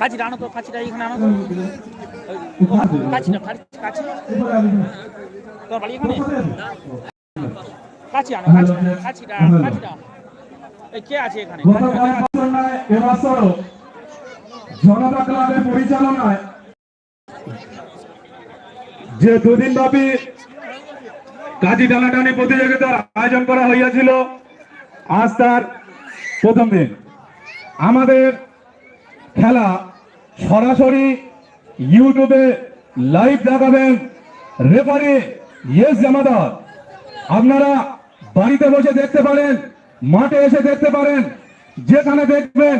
কাছিটা আনো তো, কাছিটা এখানে আনো তো। কাছিটা, কাছি তোর বাড়ি এখানে? কাছি আনো, কাছি, কাছিটা কাছিটা এই কে আছে এখানে? জনতা ক্লাবের পরিচালনায় যে দুদিন ব্যাপী কাজী টানাটানি প্রতিযোগিতার আয়োজন করা হইয়াছিল, আজ তার প্রথম দিন। আমাদের খেলা সরাসরি ইউটিউবে লাইভ দেখাবেন রেফারি ইয়েস জামাদার। আপনারা বাড়িতে বসে দেখতে পারেন, মাঠে এসে দেখতে পারেন, যেখানে দেখবেন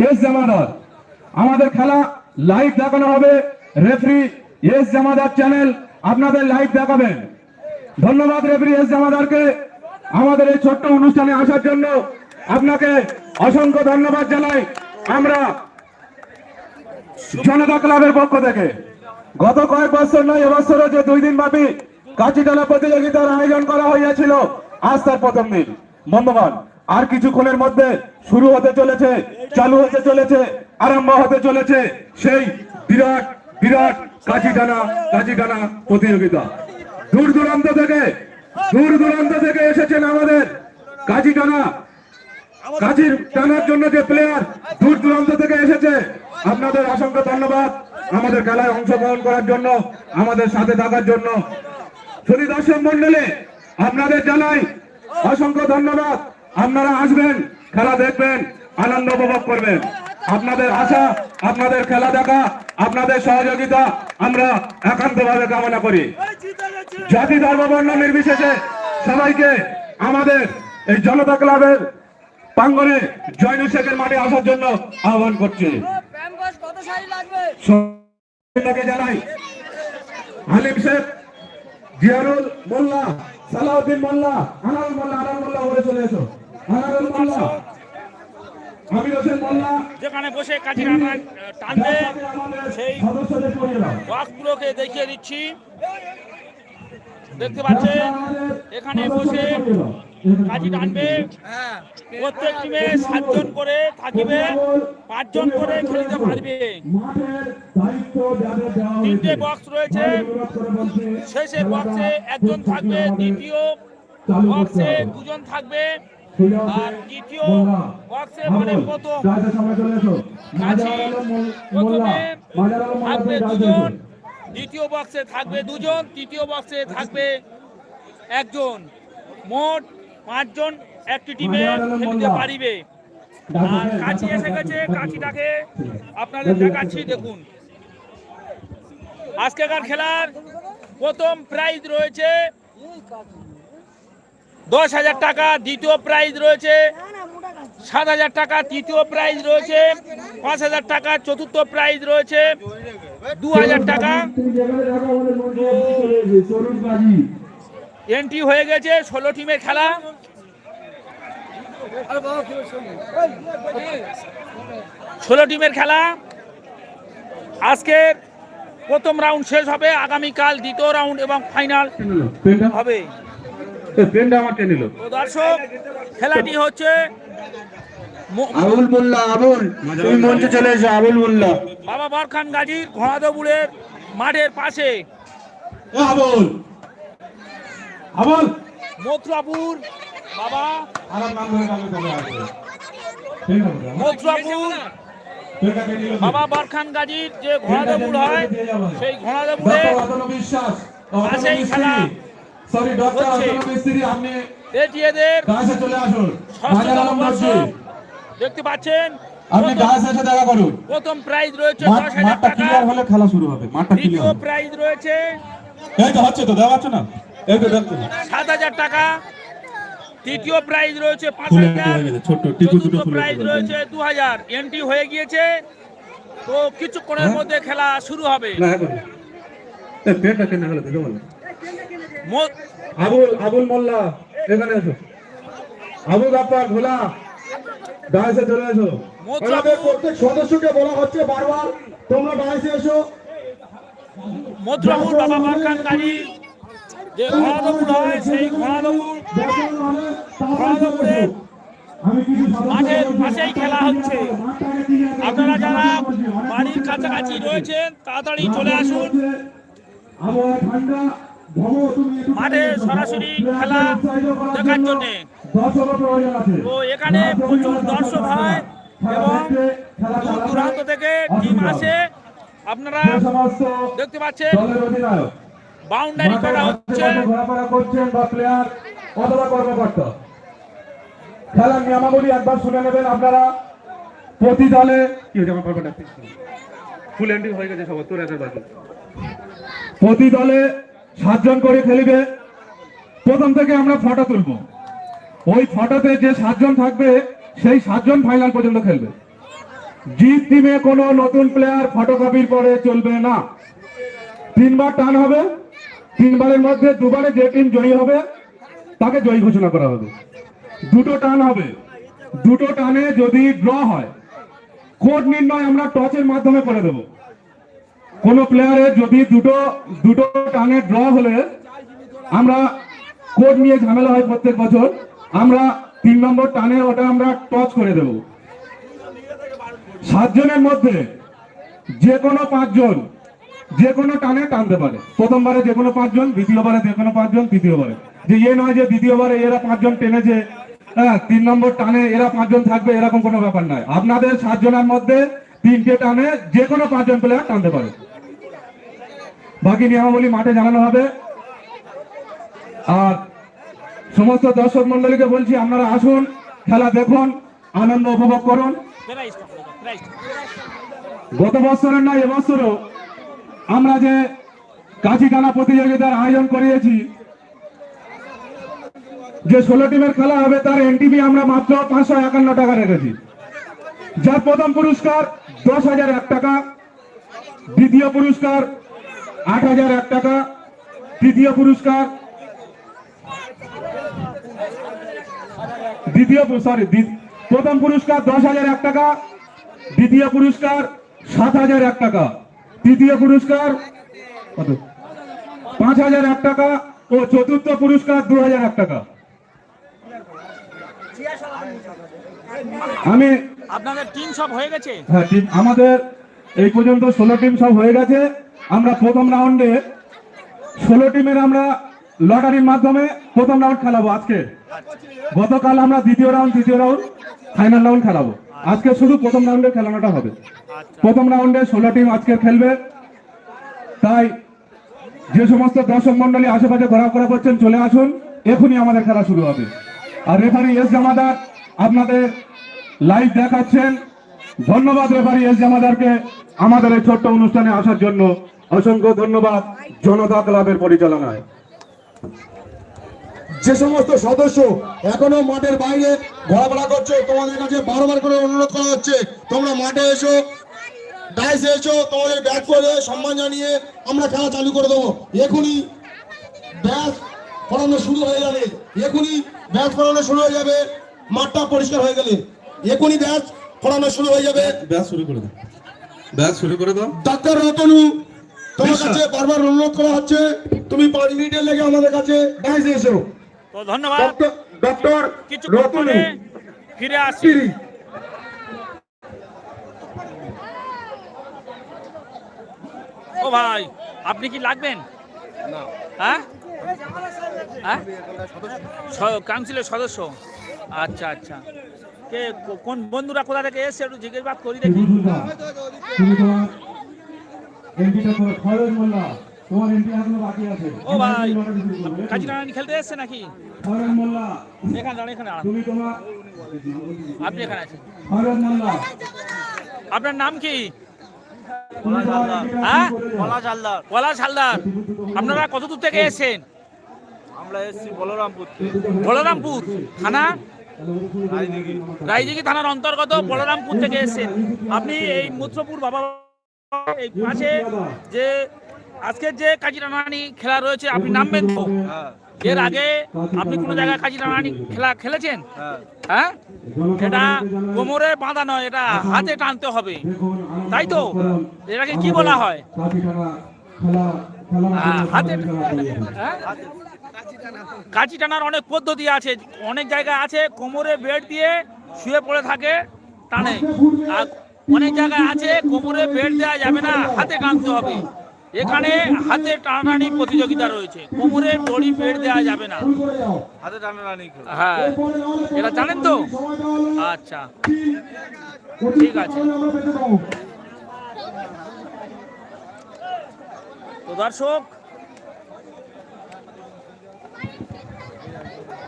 ইয়েস জামাদার। আমাদের খেলা লাইভ দেখানো হবে, রেফারি ইয়েস জামাদার চ্যানেল আপনাদের লাইভ দেখাবেন। ধন্যবাদ রেফারি এস জামাদারকে আমাদের এই ছোট্ট অনুষ্ঠানে আসার জন্য। আপনাকে অসংখ্য ধন্যবাদ জানাই। আমরা জনতা ক্লাবের পক্ষ থেকে, গত কয়েক বছর নয়, এবছরও যে দুই দিন ব্যাপী কাঁচিটালা প্রতিযোগিতার আয়োজন করা হইয়াছিল, আজ তার প্রথম দিন। বন্ধুগণ, আর কিছুক্ষণের মধ্যে শুরু হতে চলেছে, চালু হতে চলেছে, আরম্ভ হতে চলেছে সেই বিরাট বিরাট কাঁচিটানা কাঁচিটানা প্রতিযোগিতা। দূর দূরান্ত থেকে, দূর দূরান্ত থেকে এসেছেন আমাদের কাঁচিটানা কাজীর টানার জন্য যে প্লেয়ার দূর দূরান্ত থেকে এসেছে, আপনাদের অসংখ্য ধন্যবাদ। আমাদের খেলায় অংশগ্রহণ করার জন্য, আমাদের সাথে থাকার জন্য। শুধু দর্শক মন্ডলী আপনাদের জানাই অসংখ্য ধন্যবাদ। আপনারা আসবেন, খেলা দেখবেন, আনন্দ উপভোগ করবেন। আপনাদের আশা, আপনাদের খেলা দেখা, আপনাদের সহযোগিতা আমরা একান্তভাবে কামনা করি। জাতি ধর্ম বর্ণ নির্বিশেষে সবাইকে আমাদের এই জনতা ক্লাবের প্রাঙ্গনে জয়নু শেখের মাঠে আসার জন্য আহ্বান করছি। জানাই হালিম শেখ জিয়ারুল মোল্লা সালাউদ্দিন মোল্লা আনারুল মোল্লা আনারুল মোল্লা ওরে চলে এসো। আনারুল মোল্লা আমির হোসেন মোল্লা যেখানে বসে কাছি রান্না টানবে সেই সদস্যদের পরিবার দেখিয়ে দিচ্ছি। দেখতে পাচ্ছেন এখানে বসে কাজী টানবে। প্রত্যেক টিমে সাতজন করে থাকিবে পাঁচজন করে খেলতে পারবে। তিনটে বক্স রয়েছে। শেষে বক্সে একজন থাকবে দ্বিতীয় বক্সে দুজন থাকবে। আর দ্বিতীয় বক্সে মানে প্রথম। কাজী প্রথমে থাকবে দুজন। দ্বিতীয় বক্সে থাকবে দুজন, তৃতীয় বক্সে থাকবে একজন মোট পাঁচজন একটি টিমে খেলতে পারিবে আর কাছি এসে গেছে। কাছিটাকে আপনাদের দেখাচ্ছি, দেখুন আজকেকার খেলার প্রথম প্রাইজ রয়েছে দশ হাজার টাকা, দ্বিতীয় প্রাইজ রয়েছে সাত হাজার টাকা তৃতীয় প্রাইজ রয়েছে পাঁচ হাজার টাকা চতুর্থ প্রাইজ রয়েছে দু হাজার টাকা। এন্ট্রি হয়ে গেছে ষোলো টিমের খেলা। ষোলো টিমের খেলা। আজকে প্রথম রাউন্ড শেষ হবে আগামীকাল দ্বিতীয় রাউন্ড এবং ফাইনাল হবে। দর্শক খেলাটি হচ্ছে আবুল মোল্লা আবুল তুমি মঞ্চে চলে এসো আবুল মোল্লা বাবা বরখান গাজীর ঘোড়াদবুলের মাঠের পাশে আবুল আবুল মথুরাপুর বাবা আমার নাম ধরে কালকে চলে আসবে মথুরাপুর। বাবা বরখান গাজীর যে ঘোড়াদবুল হয় সেই ঘোড়াদবুলে ডক্টর অতনু বিশ্বাস পাশেই খেলা সরি ডক্টর। অতনু মিস্ত্রি আপনি এটিএদের চলে আসুন। বাজার আলম দেখতে পাচ্ছেন? আপনি গাছ এসে দেখা করুন। প্রথম প্রাইজ রয়েছে মাঠ- দশ হাজার মাঠটা টাকা। ক্লিয়ার হলে খেলা শুরু হবে। মাঠটা দ্বিতীয় প্রাইজ রয়েছে এই তো হচ্ছে তো হচ্ছে না? এই তো দেখতে সাত হাজার টাকা। তৃতীয় প্রাইজ রয়েছে পাঁচ ফুলে হাজার। হয়ে ছোট্ট টিকু দুটো প্রাইজ রয়েছে দু হাজার। এন্ট্রি হয়ে গিয়েছে। তো কিছুক্ষণের হ্যাঁ? মধ্যে খেলা শুরু হবে। না এখন এই পেনটা কেন হলো দেখো আবুল আবুল মোল্লা এখানে এসো। আবু গাপ্পার ভোলা। ডাইসে চলে এসো। প্রত্যেক সদস্যকে বলা হচ্ছে বারবার। তোমরা ডাইসে এসো। মথুরাপুর বাবা বারখান গাড়ি যে ঘোড়াদবুল হয় সেই মাঠের পাশেই খেলা হচ্ছে। আপনারা যারা বাড়ির কাছাকাছি রয়েছেন তাড়াতাড়ি চলে আসুন। আবহাওয়া ঠান্ডা। মাঠে সরাসরি খেলা দেখার জন্য। তো এখানে প্রচুর দর্শক হয় এবং দূর দূরান্ত থেকে টিম আসে। আপনারা দেখতে পাচ্ছেন বাউন্ডারি করা হচ্ছে। খেলার নিয়মাবলী একবার শুনে নেবেন আপনারা প্রতি দলে কি হয়েছে ফুল হয়ে গেছে প্রতি দলে সাতজন করে খেলিবে। প্রথম থেকে আমরা ফটো তুলব। ওই ফটোতে যে সাতজন থাকবে, সেই সাতজন ফাইনাল পর্যন্ত খেলবে। জিত টিমে কোনো নতুন প্লেয়ার ফটোকপির পরে চলবে না। তিনবার টান হবে। তিনবারের মধ্যে দুবারে যে টিম জয়ী হবে, তাকে জয়ী ঘোষণা করা হবে। দুটো টান হবে। দুটো টানে যদি ড্র হয় কোড নির্ণয় আমরা টচের মাধ্যমে করে দেব। কোন প্লেয়ারের যদি দুটো দুটো টানে ড্র হলে আমরা কোড নিয়ে ঝামেলা হয় প্রত্যেক বছর। আমরা তিন নম্বর টানে ওটা আমরা টচ করে দেব। সাতজনের মধ্যে যে কোনো পাঁচজন, যে কোনো টানে টানতে পারে। প্রথমবারে যে কোনো পাঁচজন, দ্বিতীয়বারে যে কোনো পাঁচজন, তৃতীয়বারে। যে ইয়ে নয়, যে দ্বিতীয়বারে এরা পাঁচজন টেনেছে হ্যাঁ তিন নম্বর টানে এরা পাঁচজন থাকবে, এরকম কোনো ব্যাপার নয়। আপনাদের সাতজনের মধ্যে তিনটে টানে যে কোনো পাঁচজন প্লেয়ার টানতে পারে। বাকি নিয়মাবলী মাঠে জানানো হবে। আর সমস্ত দর্শক মন্ডলীকে বলছি, আপনারা আসুন, খেলা দেখুন, আনন্দ উপভোগ করুন। গত বছরের নয়, এবছরও আমরা যে কাছি টানা প্রতিযোগিতার আয়োজন করিয়েছি, যে ষোলো টিমের খেলা হবে, তার এনটিভি আমরা মাত্র পাঁচশো একান্ন টাকা রেখেছি। যার প্রথম পুরস্কার দশ হাজার এক টাকা, দ্বিতীয় পুরস্কার আট হাজার এক টাকা তৃতীয় পুরস্কার। দ্বিতীয় সরি প্রথম পুরস্কার দশ হাজার এক টাকা দ্বিতীয় পুরস্কার সাত হাজার এক টাকা। তৃতীয় পুরস্কার কত? পাঁচ হাজার এক টাকা ও চতুর্থ পুরস্কার দু হাজার এক টাকা। আমি আপনাদের টিম সব হয়ে গেছে? হ্যাঁ টিম আমাদের এই পর্যন্ত ষোলো টিম সব হয়ে গেছে। আমরা প্রথম রাউন্ডে ষোলো টিমের আমরা লটারির মাধ্যমে প্রথম রাউন্ড খেলাবো আজকে। গতকাল আমরা দ্বিতীয় রাউন্ড তৃতীয় রাউন্ড ফাইনাল রাউন্ড খেলাবো। আজকে শুধু প্রথম রাউন্ডে খেলানোটা হবে। প্রথম রাউন্ডে ষোলো টিম আজকে খেলবে। তাই যে সমস্ত দর্শক মন্ডলী আশেপাশে ঘোরাফেরা করছেন চলে আসুন। এখনই আমাদের খেলা শুরু হবে। আর রেফারি এস জামাদার আপনাদের লাইভ দেখাচ্ছেন। ধন্যবাদ রেফারি এস জামাদারকে আমাদের এই ছোট্ট অনুষ্ঠানে আসার জন্য। অসংখ্য ধন্যবাদ জনতা ক্লাবের পরিচালনায়। যে সমস্ত সদস্য এখনও মাঠের বাইরে ঘোরাফেরা করছ তোমাদের কাছে বারবার করে অনুরোধ করা হচ্ছে তোমরা মাঠে এসো ডাইসে এসো তোমাদের ব্যাট করে সম্মান জানিয়ে আমরা খেলা চালু করে দেবো। এখনই ব্যাস পড়ানো শুরু হয়ে যাবে এখনই ব্যাস পড়ানো শুরু হয়ে যাবে মাঠটা পরিষ্কার হয়ে গেলে। এখনই ব্যাস পড়ানো শুরু হয়ে যাবে। ব্যাস শুরু করে দাও। ব্যাস শুরু করে দাও। ডাক্তার রতনু তোমার কাছে বারবার অনুরোধ করা হচ্ছে তুমি পাঁচ মিনিটের লেগে আমাদের কাছে ডাইসে এসো তো ধন্যবাদ। ডক্টর রতনু। ফিরে ও ভাই আপনি কি লাগবেন? হ্যাঁ? হ্যাঁ? কাউন্সিলের সদস্য। আচ্ছা আচ্ছা। কে কোন বন্ধুরা কোথা থেকে এসছে একটু জিজ্ঞেস করি দেখি। খয়রুল মোল্লা। তোমার এখনও বাকি আছে। ও ভাই। কাজিরানি খেলতে এসছে নাকি? খয়রুল মোল্লা। এখানে দাঁড়ান এখানে তুমি তোমার আপনি এখানে আছেন। খয়রুল মোল্লা। আপনার নাম কি? হ্যাঁ? পলাশ হালদার আপনারা কত দূর থেকে এসেছেন? আমরা এসেছি বলরামপুর বলরামপুর থানা? রায়দিঘি। থানার অন্তর্গত বলরামপুর থেকে এসেছেন। আপনি এই মূত্রপুর বাবা এই পাশে যে আজকের যে কাজিরানানি খেলা রয়েছে আপনি নামবেন তো? এর আগে আপনি কোনো জায়গায় কাজিরানানি খেলা খেলেছেন? হ্যাঁ? এটা কোমরে বাঁধা নয় এটা হাতে টানতে হবে। তাই তো। এটাকে কি বলা হয়? হ্যাঁ, হাতে হ্যাঁ? কাঁচি টানার অনেক পদ্ধতি আছে অনেক জায়গা আছে কোমরে বেড দিয়ে শুয়ে পড়ে থাকে টানে। আর অনেক জায়গায় আছে কোমরে বেল্ট দেওয়া যাবে না হাতে টানতে হবে। এখানে হাতে টানাটানি প্রতিযোগিতা রয়েছে কোমরে দড়ি বেল্ট দেওয়া যাবে না। হাতে টানাটানি হ্যাঁ এটা জানেন তো? আচ্ছা ঠিক আছে। তো দর্শক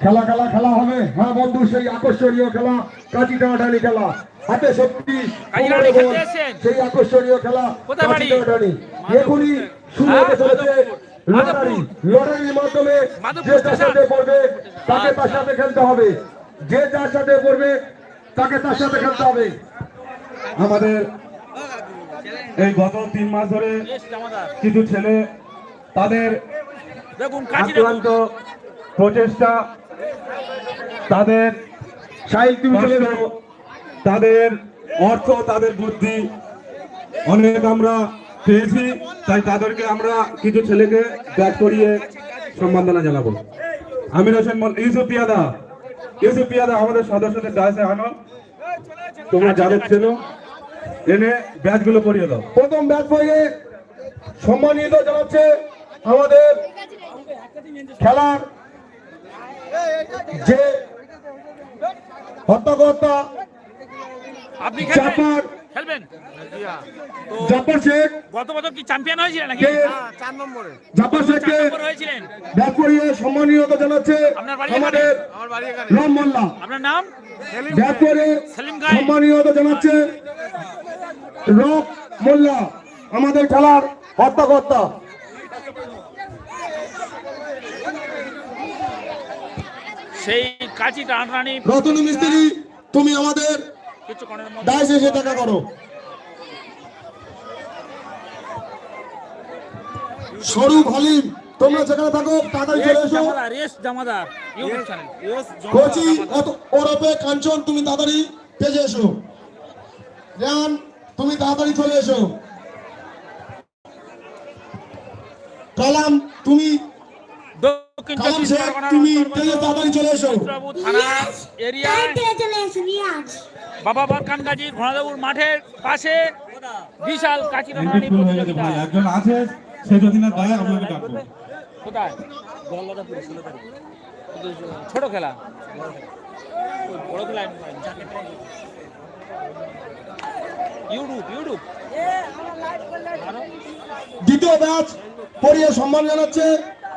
খেলা খেলা খেলা হবে। হ্যাঁ বন্ধু সেই আকর্ষণীয় খেলা। কাঁচি টানাটানি খেলা। হাতে শক্তি? সেই আকর্ষণীয় খেলা কাঁচি টানাটানি এখনই শুরু হতে চলেছে। লটারি। লটারির মাধ্যমে যে যার সাথে পড়বে তাকে তার আচ্ছা। সাথে খেলতে হবে। যে যার সাথে পড়বে তাকে তার সাথে খেলতে হবে। আমাদের এই গত তিন মাস ধরে কিছু ছেলে তাদের আক্রান্ত প্রচেষ্টা তাদের সাহিল তুমি চলে যাও। তাদের অর্থ তাদের বুদ্ধি অনেক আমরা পেয়েছি তাই তাদেরকে আমরা কিছু ছেলেকে ব্যাট করিয়ে সম্মাননা জানাব। আমির হোসেন ইউসুফ পিয়াদা। ইউসুফ পিয়াদা আমাদের সদস্যদের ডায়াসে আনো। তোমরা যাদের ছিল এনে ব্যাচগুলো করিয়ে দাও। প্রথম ব্যাচ বয়ে সম্মানিত জানাচ্ছে আমাদের খেলার যে হত্যাকর্তা আপনি খেলবেন? শেখ গত বছর কি চ্যাম্পিয়ন হয়েছিলেন নাকি? কে? চার নম্বরে। জাপার শেখকে ব্যাট করিয়ে সম্মানিত জানাচ্ছে আপনার বাড়ি আমাদের আমার বাড়ি এখানে। রাম মোল্লা। আপনার নাম? ব্যাট করে। সম্মানিত জানাচ্ছে মোল্লা আমাদের খেলার হত্যাকর্তা। সেই কাঁচি টানাটানি রতন মিস্ত্রি তুমি আমাদের দায় শেষে দেখা করো। স্বরূপ হালিম তোমরা যেখানে থাকো তাড়াতাড়ি চলে রেস এসো। জামাদার রেস জামাদার কোচি অত- কাঞ্চন তুমি তাড়াতাড়ি তেজে এসো। রেহান তুমি তাড়াতাড়ি চলে এসো। কালাম তুমি বাবু বরকান গাজী ঘোড়াদৌড় মাঠের পাশে বিশাল কাঁচি প্রতিযোগিতা একজন আছে সে যদি না দেয় আপনাকে ডাকবো। কোথায়? ছোট খেলা। বড় দ্বিতীয় ম্যাচ পড়িয়ে সম্মান জানাচ্ছে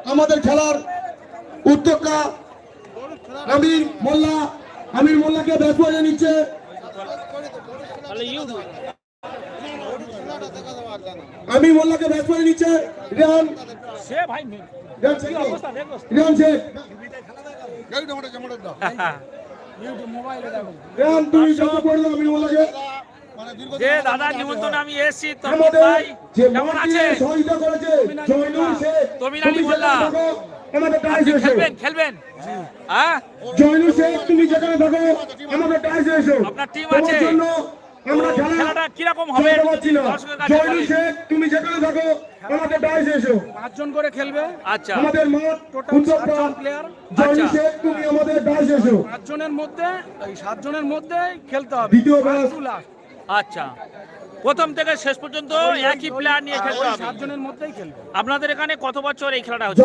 আমাদের খেলার উদ্যোক্তা আমির মোল্লা আমির মোল্লাকে ব্যাট করে নিচ্ছে। আমির মোল্লাকে ব্যাট করে নিচ্ছে রেহান সে রেহান শেখ। তুমি যত করে দাও আমির মোল্লাকে। যে দাদা নিমন্ত্রণ আমি এসেছি তো ভাই কেমন আছে দিয়ে সহযোগিতা করেছে জয়নুল শেখ তমিনালি তুমি মোল্লা। আমাদের টাইসে এসো। খেলবেন খেলবেন। হ্যাঁ? জয়নুল শেখ তুমি যেখানে থাকো আমাদের টাইসে এসো। আপনার তোমার আছে? জন্য আমরা খেলাটা কীরকম হবে? খেলতে পারছি না। দর্শকের কাছে জয়নুল বলেন। শেখ তুমি যেখানে থাকো আমাদের টাইসে এসো। পাঁচজন করে খেলবে? আচ্ছা। আমাদের মাঠ টোটাল প্লেয়ার আচ্ছা। শেখ তুমি আমাদের টাইসে এসো। পাঁচজনের মধ্যে এই সাতজনের মধ্যে খেলতে হবে। দ্বিতীয়। আচ্ছা। প্রথম থেকে শেষ পর্যন্ত একই প্লেয়ার নিয়ে খেলতে হবে। সাতজনের মধ্যেই খেলবে। আপনাদের এখানে কত বছর এই খেলাটা হচ্ছে?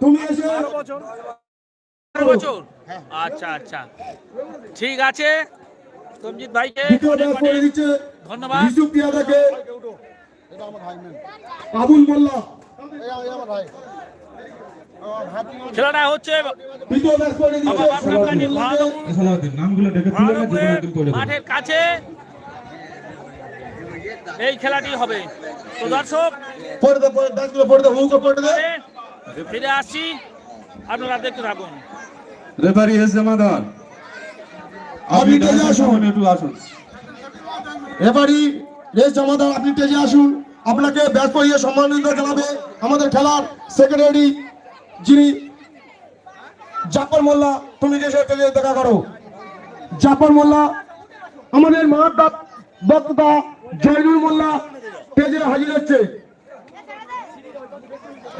তুমি এসো বছর? আচ্ছা আচ্ছা। ঠিক আছে। সঞ্জিত ভাইকে ধন্যবাদ। ইউসুফ পিয়াদাকে। আবুল মোল্লা। খেলাটা হচ্ছে মাঠের কাছে এই খেলাটি হবে। তো দর্শক পড়ে দে পড়ে পড়ে দে হুঁকো পড়ে দে। ফিরে আসছি আপনারা দেখতে থাকুন। রেফারি এস জামাদার আপনি তেজে আসুন। একটু আসুন। এবারই রেস জমাদার আপনি তেজে আসুন। আপনাকে ব্যাট করিয়ে সম্মানিত জানাবে আমাদের খেলার সেক্রেটারি যিনি জাফর মোল্লা তুমি যে তেজে দেখা করো। জাফর মোল্লা আমাদের মাঠ বক্তা জয়নুল মোল্লা তেজে হাজির হচ্ছে।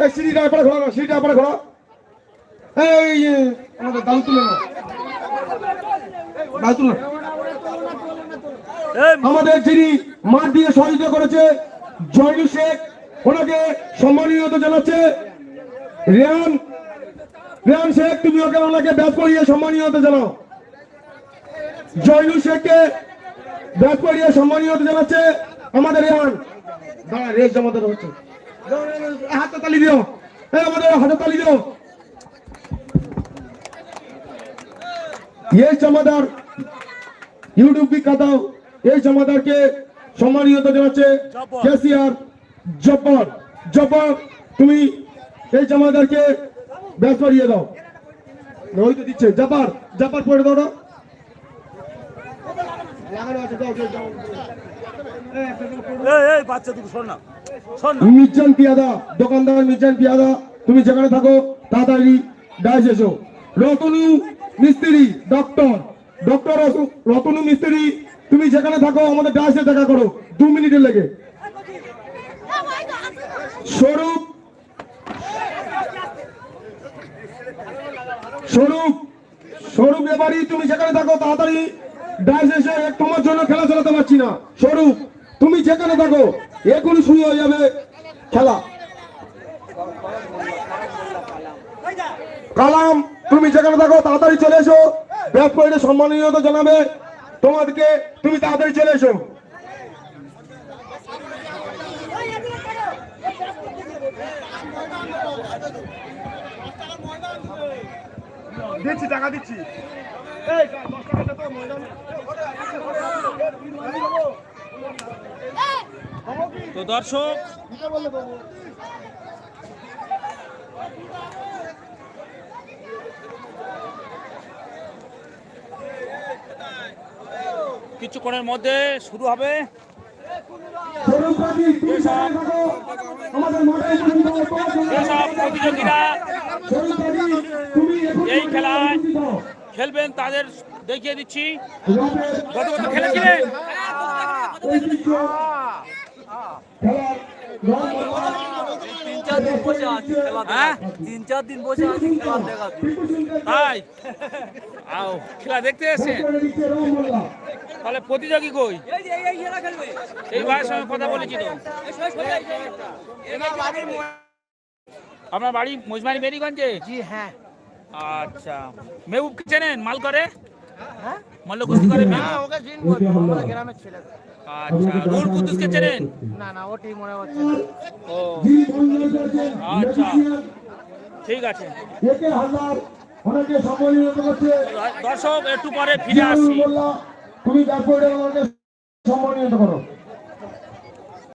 এই সিঁড়িটা এপারে ঘোরা সিঁড়িটা এপারে ঘোরা আমাদের যিনি দিয়ে সহযোগিতা করেছে জয়নু শেখ, ওনাকে জানাচ্ছে। রেয়ান রেয়ান শেখ, তুমি ওকে ওনাকে ব্যাট করিয়ে সম্মানিত জানাও। জয়নু শেখকে ব্যাট করিয়ে সম্মানিত জানাচ্ছে আমাদের রেয়ান দাঁড়া, রেস জমাতে হচ্ছে। হাতে তালি দিও। এই আমাদের হাতে তালি দিও। এই জমাদার ইউটিউব বিখ্যাত এই জমাদারকে সম্মানিত জানাচ্ছে কেসিআর জব্বর। জব্বর তুমি এই জমাদারকে ব্যাস করিয়ে দাও। ওই তো দিচ্ছে। জাপার জাপার পড়ে দাও বাচ্চা দুটো শোন না। মির্জান পিয়াদা, দোকানদার পিয়াদা, তুমি যেখানে থাকো, তাড়াতাড়ি এসো। রতনু মিস্ত্রি, ডক্টর। ডক্টর রতনু মিস্ত্রি, তুমি যেখানে থাকো, আমাদের দেখা করো, দু লেগে। স্বরূপ স্বরূপ স্বরূপ এবারই তুমি যেখানে থাকো, তাড়াতাড়ি ডাইস এসে তোমার জন্য খেলা চালাতে পারছি না। স্বরূপ, তুমি যেখানে থাকো এখনই শুরু হয়ে যাবে খেলা। কালাম, তুমি যেখানে থাকো, তাড়াতাড়ি চলে এসো। ব্যাট পয়েন্টে সম্মানীয়তা জানাবে। তোমাদেরকে তুমি তাড়াতাড়ি চলে এসো। দিচ্ছি, টাকা দিচ্ছি। তো দর্শক কিছুক্ষণের মধ্যে শুরু হবে। যেসব প্রতিযোগীরা এই খেলায় খেলবেন তাদের দেখিয়ে দিচ্ছি। খেলেছিলেন? খেলার তিন চার দিন বসে আছি খেলা হ্যাঁ? তিন চার দিন বসে আছি খেলা দেখা তাই? আও খেলা দেখতে তাহলে প্রতিযোগী কই? এই যে এই এরা খেলবে এই ভাইয়ের সঙ্গে কথা বলেছি তো। আপনার বাড়ি মজমারি বেরিগঞ্জে জি হ্যাঁ। আচ্ছা। মেহবুব চেনেন? মাল করে মল্ল কুস্তি করে ওকে চিনবো। গ্রামের ছেলে আচ্ছা রুল কুদ্দুসকে চেনেন? না না ওটি মনে হচ্ছে ও আচ্ছা। ঠিক আছে। দর্শক একটু পরে ফিরে আসি। তুমি সম্মানিত করো।